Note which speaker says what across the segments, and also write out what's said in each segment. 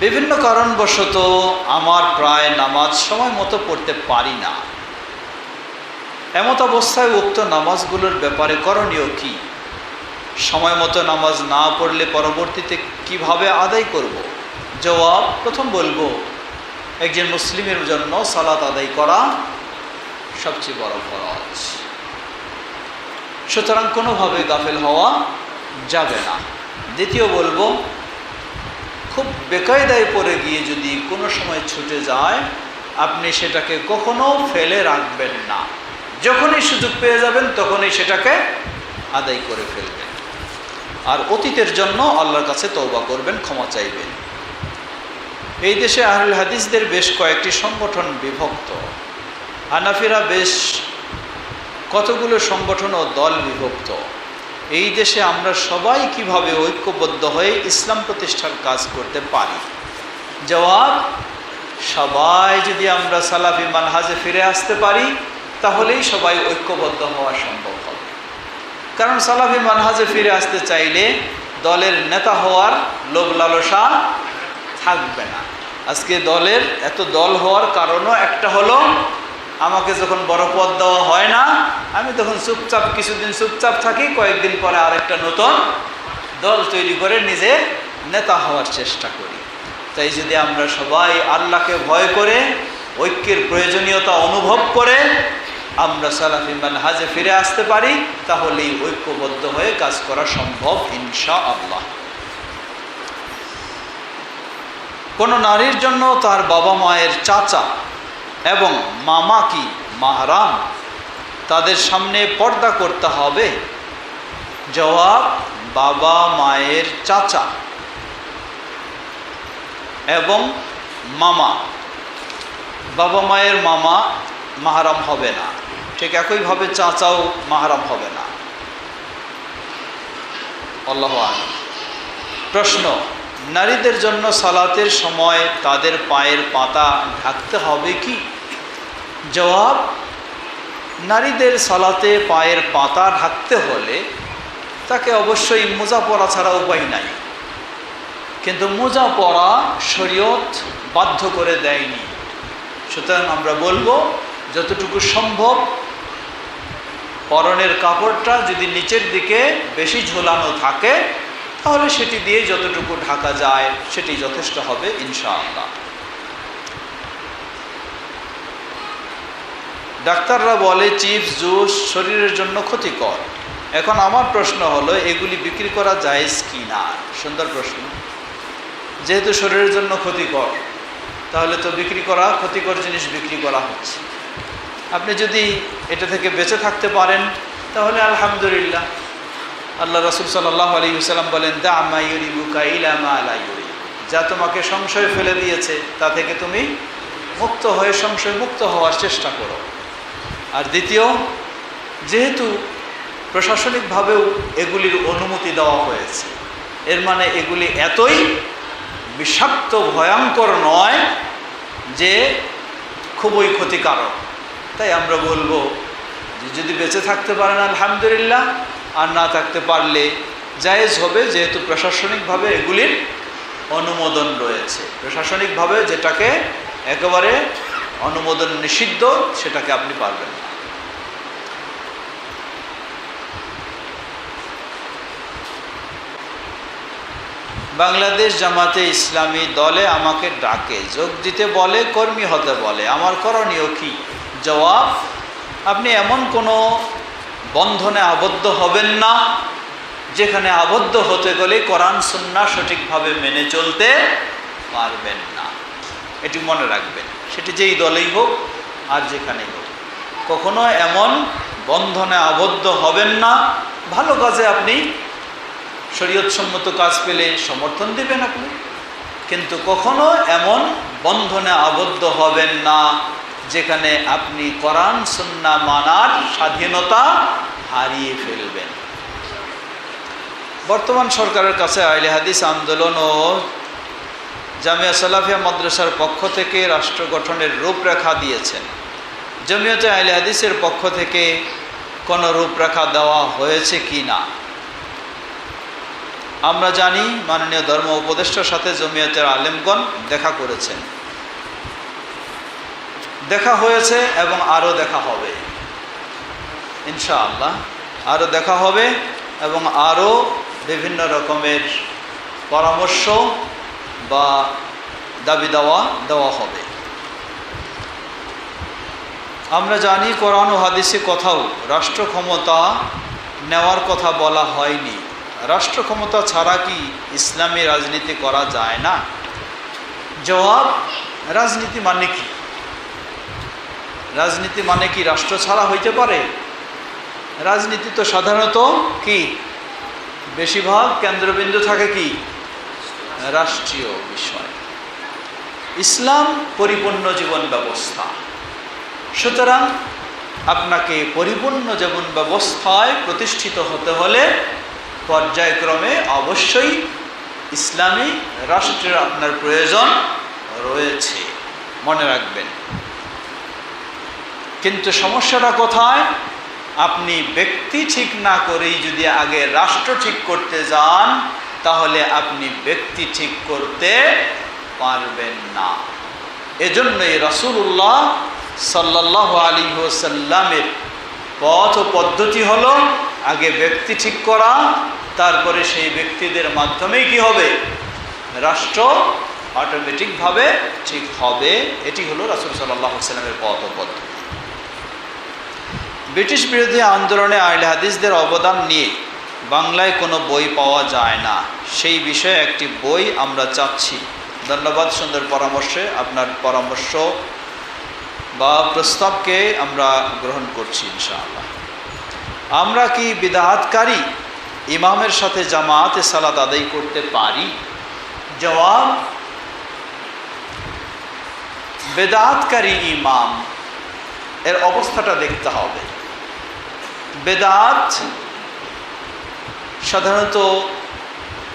Speaker 1: বিভিন্ন কারণবশত আমার প্রায় নামাজ সময় মতো পড়তে পারি না। এমত অবস্থায় উক্ত নামাজগুলোর ব্যাপারে করণীয় কি? সময় মতো নামাজ না পড়লে পরবর্তীতে কীভাবে আদায় করব। জবাব, প্রথম বলব, একজন মুসলিমের জন্য সালাত আদায় করা সবচেয়ে বড় ফরজ। সুতরাং কোনোভাবে গাফেল হওয়া যাবে না। দ্বিতীয় বলব খুব বেকায়দায় পড়ে গিয়ে যদি কোনো সময় ছুটে যায়, আপনি সেটাকে কখনো ফেলে রাখবেন না। যখনই সুযোগ পেয়ে যাবেন, তখনই সেটাকে আদায় করে ফেলবেন। আর অতীতের জন্য আল্লাহর কাছে তৌবা করবেন, ক্ষমা চাইবেন। এই দেশে আহরুল হাদিসদের বেশ কয়েকটি সংগঠন বিভক্ত। হানাফিরা বেশ কতগুলো সংগঠন ও দল বিভক্ত। এই দেশে আমরা সবাই কীভাবে ঐক্যবদ্ধ হয়ে ইসলাম প্রতিষ্ঠার কাজ করতে পারি? জবাব, সবাই যদি আমরা সালাফি মানহাজে ফিরে আসতে পারি, তাহলেই সবাই ঐক্যবদ্ধ হওয়া সম্ভব হবে। কারণ সালাফি মানহাজে ফিরে আসতে চাইলে দলের নেতা হওয়ার লোভ লালসা থাকবে না। আজকে দলের, এত দল হওয়ার কারণও একটা হলো আমাকে যখন বড় পদ দেওয়া হয় না, আমি তখন চুপচাপ কিছুদিন চুপচাপ থাকি, কয়েকদিন পরে আরেকটা নতুন দল তৈরি করে নিজে নেতা হওয়ার চেষ্টা করি। তাই যদি আমরা সবাই আল্লাহকে ভয় করে, ঐক্যের প্রয়োজনীয়তা অনুভব করে, আমরা সালাফি হাজে ফিরে আসতে পারি, তাহলেই ঐক্যবদ্ধ হয়ে কাজ করা সম্ভব ইনশা আল্লাহ কোনো নারীর জন্য তার বাবা মায়ের চাচা এবং মামা কি মাহারাম? তাদের সামনে পর্দা করতে হবে। জবাব, বাবা মায়ের চাচা এবং মামা। বাবা মায়ের মামা মাহারাম হবে না। ঠিক একইভাবে চাচাও মাহারাম হবে না। আল্লাহ প্রশ্ন, নারীদের জন্য সালাতের সময় তাদের পায়ের পাতা ঢাকতে হবে কি? জবাব, নারীদের সলাতে পায়ের পাতা ঢাকতে হলে তাকে অবশ্যই মোজা পরা ছাড়া উপায় নাই। কিন্তু মোজা পরা শরীয়ত বাধ্য করে দেয়নি। সুতরাং আমরা বলব, যতটুকু সম্ভব পরনের কাপড়টা যদি নিচের দিকে বেশি ঝোলানো থাকে, তাহলে সেটি দিয়ে যতটুকু ঢাকা যায়, সেটি যথেষ্ট হবে, ইনশাআল্লাহ। ডাক্তাররা বলে, চিপস, জুস শরীরের জন্য ক্ষতিকর। এখন আমার প্রশ্ন হলো, এগুলি বিক্রি করা জায়েজ কি না? সুন্দর প্রশ্ন। যেহেতু শরীরের জন্য ক্ষতিকর, তাহলে তো বিক্রি করা, ক্ষতিকর জিনিস বিক্রি করা হচ্ছে। আপনি যদি এটা থেকে বেঁচে থাকতে পারেন, তাহলে আলহামদুলিল্লাহ। আল্লাহ রসুল সাল্লাহ আলী হুসালাম বলেন, দা আমায়ুরি বুকা ইলামা আলাইউরি যা তোমাকে সংশয় ফেলে দিয়েছে, তা থেকে তুমি মুক্ত হয়ে, সংশয় মুক্ত হওয়ার চেষ্টা করো। আর দ্বিতীয়, যেহেতু প্রশাসনিকভাবেও এগুলির অনুমতি দেওয়া হয়েছে, এর মানে এগুলি এতই বিষাক্ত, ভয়ঙ্কর নয় যে খুবই ক্ষতিকারক। তাই আমরা বলব যে যদি বেঁচে থাকতে পারেন, আলহামদুলিল্লাহ, আর না থাকতে পারলে জায়েজ হবে যেহেতু প্রশাসনিকভাবে এগুলির অনুমোদন রয়েছে। প্রশাসনিকভাবে যেটাকে একেবারে অনুমোদন নিষিদ্ধ, সেটাকে আপনি পারবেন বাংলাদেশ জামাতে ইসলামী দলে আমাকে ডাকে, যোগ দিতে বলে, কর্মী হতে বলে। আমার করণীয় কি? জবাব, আপনি এমন কোনো বন্ধনে আবদ্ধ হবেন না, যেখানে আবদ্ধ হতে গেলে কোরআন সুন্না সঠিকভাবে মেনে চলতে পারবেন না। এটি মনে রাখবেন। সেটি যেই দলেই হোক আর যেখানেই হোক। কখনো এমন বন্ধনে আবদ্ধ হবেন না। ভালো কাজে আপনি শরীয়তসম্মত কাজ পেলে সমর্থন দেবেন আপনি। কিন্তু কখনো এমন বন্ধনে আবদ্ধ হবেন না যেখানে আপনি কোরআন, সুন্না মানার স্বাধীনতা হারিয়ে ফেলবেন। বর্তমান সরকারের কাছে আইলে হাদিস আন্দোলন ও জামিয়া সালাফিয়া মাদ্রাসার পক্ষ থেকে রাষ্ট্র গঠনের রূপরেখা দিয়েছেন। জমিয়তে আইলে হাদিসের পক্ষ থেকে কোনো রূপরেখা দেওয়া হয়েছে কি না? আমরা জানি মাননীয় ধর্ম উপদেষ্টার সাথে জমিয়তের আলেমগণ দেখা করেছেন। দেখা হয়েছে এবং আরও দেখা হবে। ইনশাআল্লাহ, আরও দেখা হবে এবং আরও বিভিন্ন রকমের পরামর্শ বা দাবি দেওয়া দেওয়া হবে। আমরা জানি কোরআন ও হাদিসে কোথাও রাষ্ট্র ক্ষমতা নেওয়ার কথা বলা হয়নি। রাষ্ট্র ক্ষমতা ছাড়া কি ইসলামী রাজনীতি করা যায় না? জবাব, রাজনীতি মানে কি? রাজনীতি মানে কি রাষ্ট্র ছাড়া হইতে পারে? রাজনীতি তো সাধারণত কি? বেশিরভাগ কেন্দ্রবিন্দু থাকে কি? রাষ্ট্রীয় বিষয়। ইসলাম পরিপূর্ণ জীবন ব্যবস্থা। সুতরাং আপনাকে পরিপূর্ণ জীবন ব্যবস্থায় প্রতিষ্ঠিত হতে হলে পর্যায়ক্রমে অবশ্যই ইসলামী রাষ্ট্রের আপনার প্রয়োজন রয়েছে। মনে রাখবেন। কিন্তু সমস্যাটা কোথায়? আপনি ব্যক্তি ঠিক না করেই যদি আগে রাষ্ট্র ঠিক করতে যান তাহলে আপনি ব্যক্তি ঠিক করতে পারবেন না। এজন্যই রসুল্লাহ সাল্লাহ আলী হোসাল্লামের পথ ও পদ্ধতি হলো আগে ব্যক্তি ঠিক করা, তারপরে সেই ব্যক্তিদের মাধ্যমেই কি হবে? রাষ্ট্র অটোমেটিকভাবে ঠিক হবে। এটি হলো রাসুল সাল্লাহ সাল্লামের পথ ও পদ্ধতি। ব্রিটিশ বিরোধী আন্দোলনে আইল হাদিসদের অবদান নিয়ে বাংলায় কোনো বই পাওয়া যায় না। সেই বিষয়ে একটি বই আমরা চাচ্ছি। ধন্যবাদ সুন্দর পরামর্শে আপনার পরামর্শ বা প্রস্তাবকে আমরা গ্রহণ করছি ইনশাআল্লাহ। আমরা কি বিদাহাতকারী ইমামের সাথে জামাতে সালাদ আদায় করতে পারি? জবাব, বেদাতকারী ইমাম, এর অবস্থাটা দেখতে হবে। বেদাত সাধারণত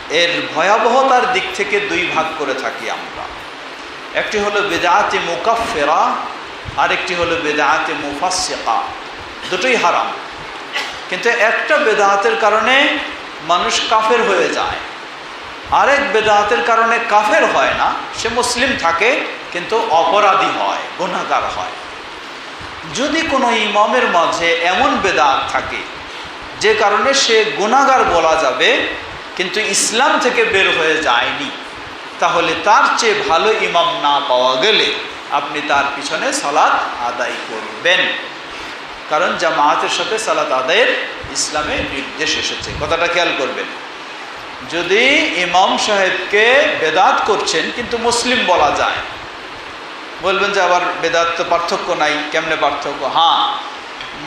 Speaker 1: এর ভয়াবহতার দিক থেকে দুই ভাগ করে থাকি আমরা। একটি হলো বেদাতে মুকাফেরা আরেকটি হলো বেদাতে মুফাসেকা দুটোই হারাম। কিন্তু একটা বেদাহাতের কারণে মানুষ কাফের হয়ে যায়। আরেক বেদাহাতের কারণে কাফের হয় না, সে মুসলিম থাকে, কিন্তু অপরাধী হয় গুণাগার হয়। যদি কোনো ইমামের মাঝে এমন বেদাত থাকে যে কারণে সে গুণাগার বলা যাবে, কিন্তু ইসলাম থেকে বের হয়ে যায়নি। তাহলে তার চেয়ে ভালো ইমাম না পাওয়া গেলে আপনি তার পিছনে সালাদ আদায় করবেন। কারণ জামায়াতের সাথে সালাদ আদায়ের ইসলামে নির্দেশ এসেছে। কথাটা খেয়াল করবেন। যদি ইমাম সাহেবকে বেদাত করছেন, কিন্তু মুসলিম বলা যায়, বলবেন যে আবার বেদাত তো পার্থক্য নাই, কেমনে পার্থক্য? হ্যাঁ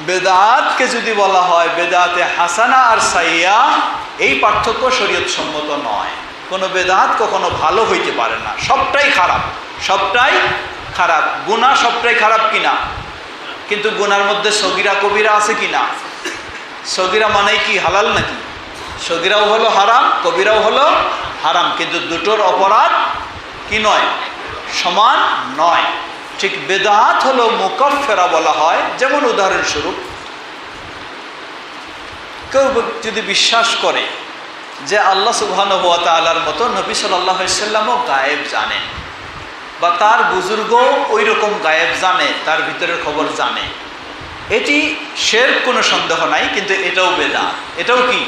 Speaker 1: বেদাতকে যদি বলা হয় বেদাতে হাসানা আর সাইয়া, এই পার্থক্য শরীয়ত সম্মত নয়। কোনো বেদাত কখনো ভালো হইতে পারে না। সবটাই খারাপ। সবটাই খারাপ। গুণা সবটাই খারাপ কিনা? কিন্তু গুনার মধ্যে সগিরা কবিরা আছে কিনা? সগিরা মানেই কি, হালাল নাকি? সগিরাও হলো হারাম, কবিরাও হলো হারাম। কিন্তু দুটোর অপরাধ কি নয়? সমান নয়। ঠিক বেদাত হলো মুকফেরা বলা হয়, যেমন উদাহরণস্বরূপ, কেউ যদি বিশ্বাস করে যে আল্লাহ সুবহান হুয়া তালার মতো নবী সাল্লাহ সাল্লামও গায়েব জানেন বা তার বুজুর্গ ওই রকম গায়েব জানে, তার ভিতরের খবর জানে, এটি শের কোনো সন্দেহ নাই, কিন্তু এটাও বেদাত। এটাও কি?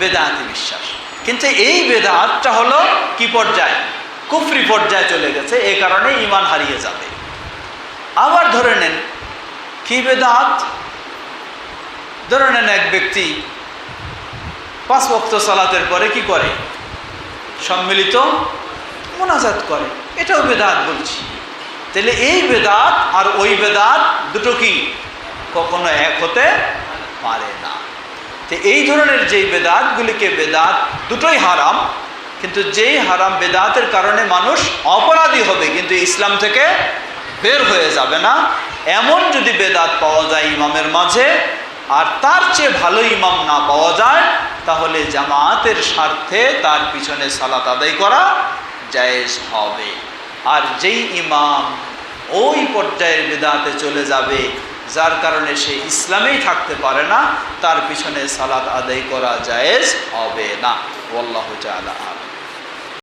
Speaker 1: বেদাতি বিশ্বাস। কিন্তু এই বেদাতটা হলো কি পর্যায়ে? কুফরি পর্যায়ে চলে গেছে এই কারণে ইমান হারিয়ে যাবে। আবার ধরে নেন, কি বেদাত? ধরে নেন এক ব্যক্তি পাঁচ বক্ত সালাতের পরে কি করে? সম্মিলিত মোনাজাত করে। এটাও বেদাত বলছি। তাহলে এই বেদাত আর ওই বেদাত দুটো কি? কখনো এক হতে পারে না। তো এই ধরনের যেই বেদাতগুলিকে বেদাত দুটোই হারাম, কিন্তু যেই হারাম বেদাতের কারণে মানুষ অপরাধী হবে, কিন্তু ইসলাম থেকে বের হয়ে যাবে না। এমন যদি বেদাত পাওয়া যায় ইমামের মাঝে, আর তার চেয়ে ভালো ইমাম না পাওয়া যায়, তাহলে জামায়াতের স্বার্থে তার পিছনে সালাত আদায় করা জায়েজ হবে। আর যেই ইমাম ওই পর্যায়ের বেদাতে চলে যাবে, যার কারণে সে ইসলামেই থাকতে পারে না, তার পিছনে সালাত আদায় করা জায়েজ হবে না। ওয়াল্লাহ তাআলা